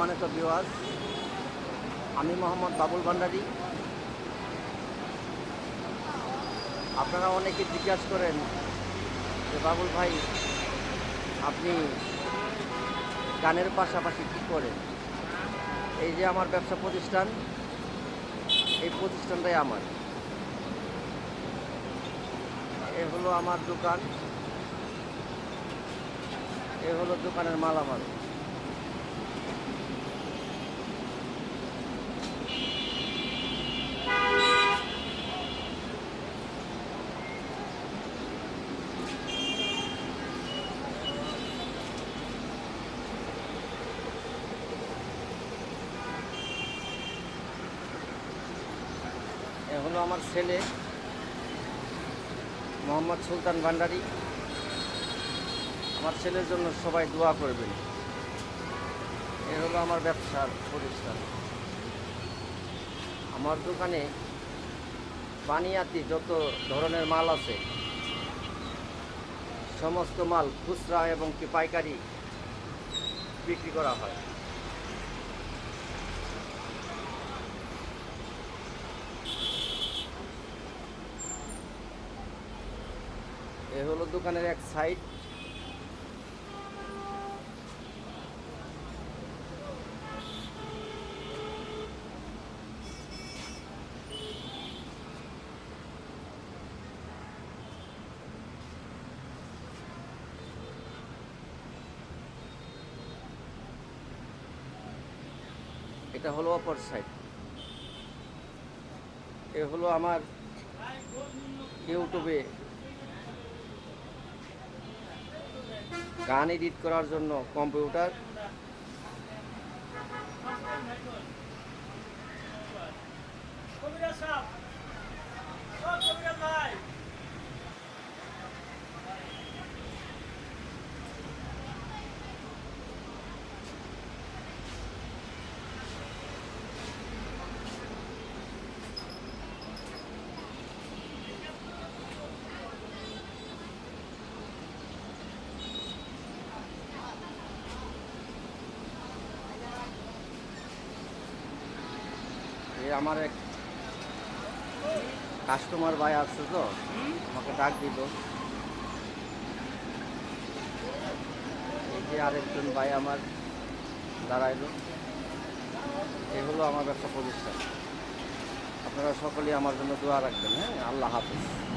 সম্মানিত বিওয়াজ আমি মোহাম্মদ বাবুল ভান্ডারী। আপনারা অনেকে জিজ্ঞাসা করেন যে, বাবুল ভাই, আপনি গানের পাশাপাশি কী করেন? এই যে আমার ব্যবসা প্রতিষ্ঠান, এই প্রতিষ্ঠানটাই আমার। এ হলো আমার দোকান। এ হলো দোকানের মালামাল। এ হলো আমার ছেলে, মোহাম্মদ সুলতান ভান্ডারি। আমার ছেলের জন্য সবাই দোয়া করবেন। এ হলো আমার ব্যবসার প্রতিষ্ঠান আমার দোকানে পানিয়াতি যত ধরনের মাল আছে, সমস্ত মাল খুচরা এবং কি পাইকারি বিক্রি করা হয়। এ হলো দোকানের এক সাইড এটা হলো অপর সাইড এ হলো আমার ইউটিউবে গান এডিট করার জন্য কম্পিউটার আমার এক কাস্টমার ভাই আসছে তো, আমাকে ডাক দিল। এই যে আরেকজন ভাই আমার দাঁড়াইল। এই হলো আমার একটা প্রতিষ্ঠান। আপনারা সকলেই আমার জন্য দোয়া রাখবেন হ্যাঁ? আল্লাহ হাফিজ।